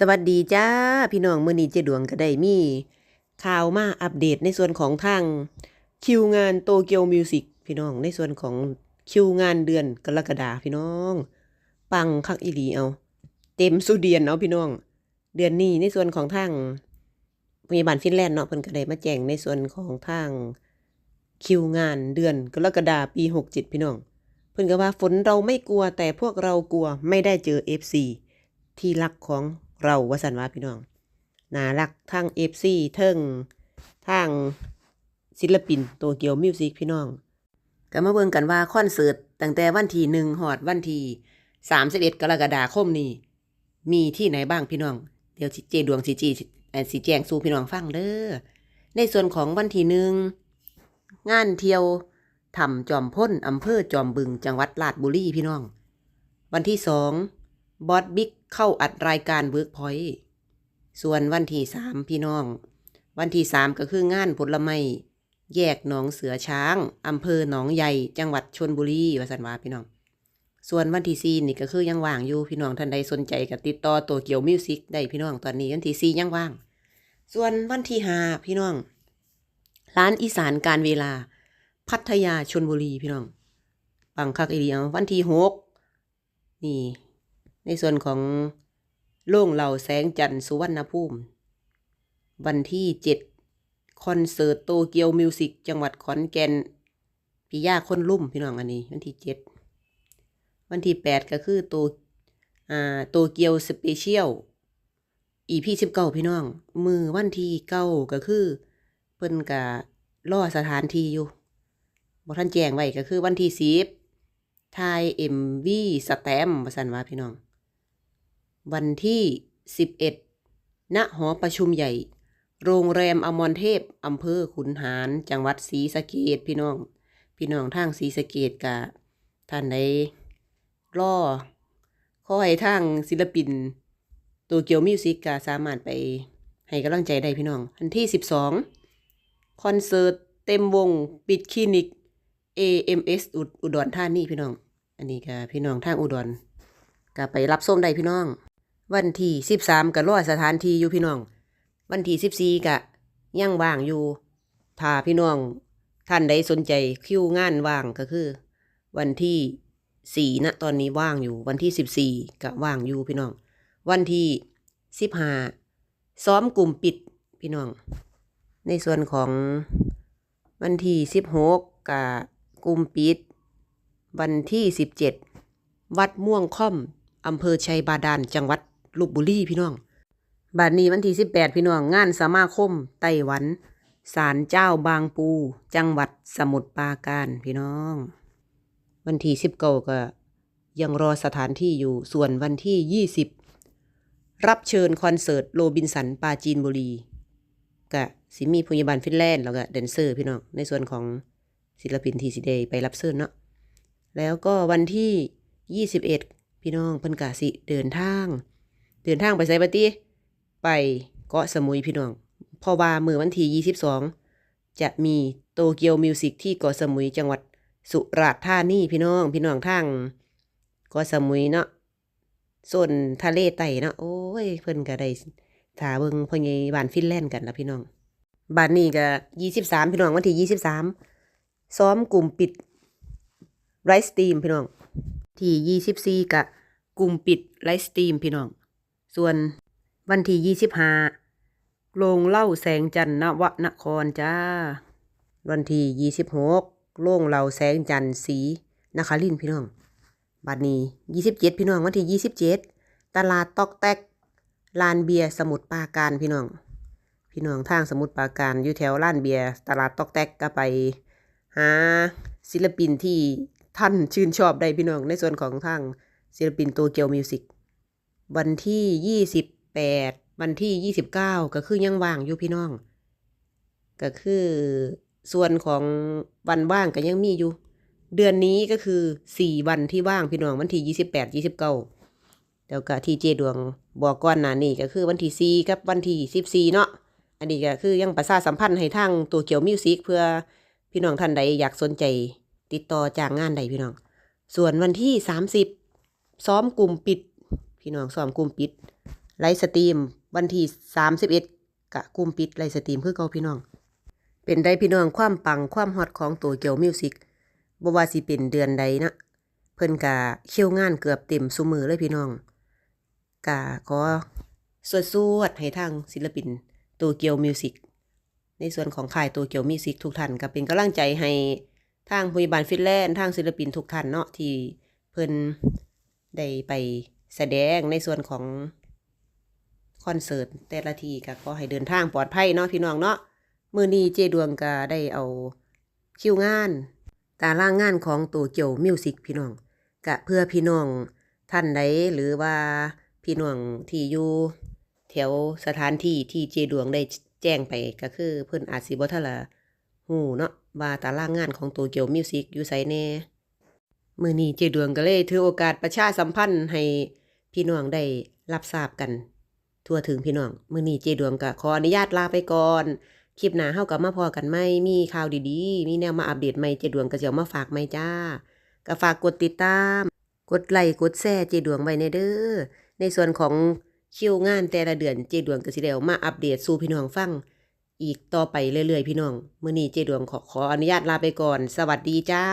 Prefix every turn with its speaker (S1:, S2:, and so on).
S1: สวัสดีจ้า พี่น้องมื้อนี้เจดวงก็ได้มี ข่าวมาอัปเดตในส่วนของทาง คิวงานโตเกียวมิวสิกพี่น้องในส่วนของคิวงานเดือนกรกฎาพี่น้อง ปังคักอีหลีเอา เต็มสุเดียนเอาพี่น้อง เดือนนี้ในส่วนของทางพยาบาลฟินแลนด์เนาะเพิ่นก็ได้มาแจ้งในส่วนของทาง คิวงานเดือนกรกฎาปี67พี่น้อง เพิ่นก็ว่าฝนเราไม่กลัวแต่พวกเรากลัวไม่ได้เจอ FC ที่รักของ เราว่าสันว่าพี่น้องน่ารักทั้ง FC เทิงทางศิลปินโตเกียวมิวสิกพี่น้อง ก็มาเบิ่งกันว่าคอนเสิร์ตตั้งแต่วันที่หนึ่งหอดวันที่สามสิบเอ็ดกรกฎาคมนี้มีที่ไหนบ้างพี่น้อง เดี๋ยวเจดวงสิจีเอ่อสิแจงสู่พี่น้องฟังเด้อในส่วนของวันที่หนึ่งงานเที่ยวถ้ำจอมพ้นอำเภอจอมบึงจังหวัดราชบุรีพี่น้อง วันที่สองบอสบิ๊ก เข้าอัดรายการเวิร์กพอยต์ส่วนวันที่สามพี่น้อง วันที่สามก็คืองานผลไม้แยกหนองเสือช้างอำเภอหนองใหญ่ จังหวัดชนบุรีว่าสันวาพี่น้อง ส่วนวันที่สี่นี่ก็คือยังว่างอยู่พี่น้องท่านใดสนใจก็ติดต่อตัวเกี่ยวมิวสิกได้พี่น้องตอนนี้วันที่สี่ยังว่าง ส่วนวันที่ห้าพี่น้อง ร้านอีสานการเวลา พัทยาชนบุรีพี่น้องปังคักอีเดียววันที่หกนี่ ในส่วนของโล่งเหล่าแสงจันทร์สุวรรณภูมิ วันที่เจ็ดคอนเสิร์ตโตเกียวมิวสิกจังหวัดขอนแก่นพิยาคนลุ่มพี่น้องอันนี้ วันที่เจ็ดวันที่แปดก็คือโตอ่าโตเกียวสเปเชียลอีพีสิบเก้าพี่น้อง มือวันที่เก้าก็คือ เพิ่นกะล่อสถานที่อยู่บ่ท่านแจ้งไว้ก็คือวันที่สิบทายเอ็มวีสแตมประสันว่าพี่น้อง วันที่สิบเอ็ดณหอประชุมใหญ่ โรงแรมอมรเทพอำเภอขุนหาร จังหวัดศรีสะเกดพี่น้อง พี่น้องทางศรีสะเกดกะท่านใดล่อขอให้ทางศิลปินตัวเกียวมิวสิกก็สามารถไปให้กำลังใจได้พี่น้อง วันที่ 12 คอนเสิร์ตเต็มวงปิดคลินิก AMS อุดอุดรธานีพี่น้อง อันนี้ก็พี่น้องทางอุดรก็ไปรับส้มได้พี่น้อง วันที่13ก็รอสถานที่อยู่พี่น้อง วันที่14ก็ยังว่างอยู่ ถ้าพี่น้องท่านใดสนใจคิวงานว่างก็คือ วันที่4ณตอนนี้ว่างอยู่ วันที่14ก็ว่างอยู่พี่น้อง วันที่สิบห้าซ้อมกลุ่มปิดพี่น้อง ในส่วนของวันที่สิบหกกับกลุ่มปิด วันที่สิบเจ็ดวัดม่วงค่อมอำเภอชัยบาดาลจังหวัด ลบบุรีพี่น้องบาดนี้วันที่สิบแปดพี่น้องงานสมาคมไต้หวันศาลเจ้าบางปู จังหวัดสมุทรปราการพี่น้อง วันที่สิบเก้าก็ ยังรอสถานที่อยู่ส่วนวันที่ยี่สิบรับเชิญคอนเสิร์ตโรบินสันปาจีนบุรีกะสิมีพยาบาลฟินแลนด์แล้วก็แดนเซอร์พี่น้อง ในส่วนของศิลปินที่สิเดย์ไปรับเชิญเนาะแล้วก็วันที่ 21 พี่น้องเพิ่นกะสิเดินทาง เดินทางไปไซบัติไปเกาะสมุยพี่น้องเพราะว่ามือวันที่22 จะมีโตเกียวมิวสิกที่เกาะสมุยจังหวัดสุราษฎร์ธานีพี่น้อง พี่น้องทางเกาะสมุยเนาะส่วนทะเลไต่เนาะโอ้ยเพิ่นก็ได้ถาเบิ่งพ่อใหญ่บ้านฟินแลนด์กันละพี่น้องบ้านนี้ก็ยี่สิบสามพี่น้องวันที่ยี่สิบสามซ้อมกลุ่มปิดไรสตีมพี่น้องที่ยี่สิบสี่กะกลุ่มปิดไรสตีมพี่น้อง ส่วนวันที่ยี่สิบห้าโรงเล่าแสงจันทร์นวนครจ้า วันที่ยี่สิบหกโรงเล่าแสงจันทร์สีนครินพี่น้องบัดนี้ยี่สิบเจ็ดพี่น้องวันที่ยี่สิบเจ็ดตลาดตอกแตกลานเบียร์สมุทรปราการพี่น้อง พี่น้องทางสมุทรปราการอยู่แถวลานเบียร์ตลาดตอกแตกก็ไปหาศิลปินที่ท่านชื่นชอบได้พี่น้องในส่วนของทางศิลปินโตเกียวมิวสิก วันที่ยี่สิบแปดวันที่ยี่สิบเก้าก็คือยังว่างอยู่พี่น้อง ก็คือส่วนของวันว่างก็ยังมีอยู่ เดือนนี้ก็คือสี่วันที่ว่างพี่น้องวันที่ยี่สิบแปดยี่สิบเก้าแล้วก็ที่เจดวงบอกก่อนหน้านี้ก็คือวันที่สี่กับวันที่สิบสี่เนาะอันนี้ก็คือยังประชาสัมพันธ์ให้ทางตัวเกี่ยวมิวสิกเพื่อพี่น้องท่านใดอยากสนใจติดต่อจ้างงานใดพี่น้อง ส่วนวันที่สามสิบซ้อมกลุ่มปิด พี่น้องซ้อมกลุ่มปิดไลฟ์สตรีมวันที่31กะกลุ่มปิดไลฟ์สตรีมคือเก่าพี่น้อง เป็นได้พี่น้องความปังความฮอตของตัวเกียวมิวสิกบ่ว่าสิเป็นเดือนใดนะเพิ่นกะเคี่ยวงานเกือบเต็มซุมือเลยพี่น้องกะขอสวดสวดให้ทางศิลปินตัวเกียวมิวสิกในส่วนของค่ายตัวเกียวมิวสิกทุกท่านก็เป็นกำลังใจให้ทางพยาบาลฟินแลนด์ทางศิลปินทุกท่านเนาะที่เพิ่นได้ไป แสดงในส่วนของคอนเสิร์ตแต่ละทีก็ขอให้เดินทางปลอดภัยเนาะพี่น้องเนาะมือนี้เจดวงก็ได้เอาคิวงาน ตารางงานของตัวเกี่ยวมิวสิกพี่น้องกะเพื่อพี่น้องท่านใดหรือว่าพี่น้องที่อยู่แถวสถานที่ที่เจดวงได้แจ้งไปก็คือเพิ่นอาจสิบ่ทันละฮู้เนาะว่าตารางงานของตัวเกี่ยวมิวสิกอยู่ไสแน่ มือนี้เจดวงก็เลยถือโอกาสประชาสัมพันธ์ให้พี่น้องได้รับทราบกัน ทั่วถึงพี่น้อง มื้อนี้เจดวงก็ขออนุญาตลาไปก่อน คลิปหน้าเฮากับมาพอกันไหมมีข่าวดีๆ มีแนวมาอัปเดตใหม่เจดวงก็จะมาฝากใหม่จ้า ก็ฝากกดติดตาม กดไลค์กดแชร์เจดวงไว้ในเด้อ ในส่วนของคิวงานแต่ละเดือนเจดวงก็สิได้เอามาอัปเดตสู่พี่น้องฟัง อีกต่อไปเรื่อยๆ พี่น้อง มื้อนี้เจดวงขอขออนุญาตลาไปก่อน สวัสดีจ้า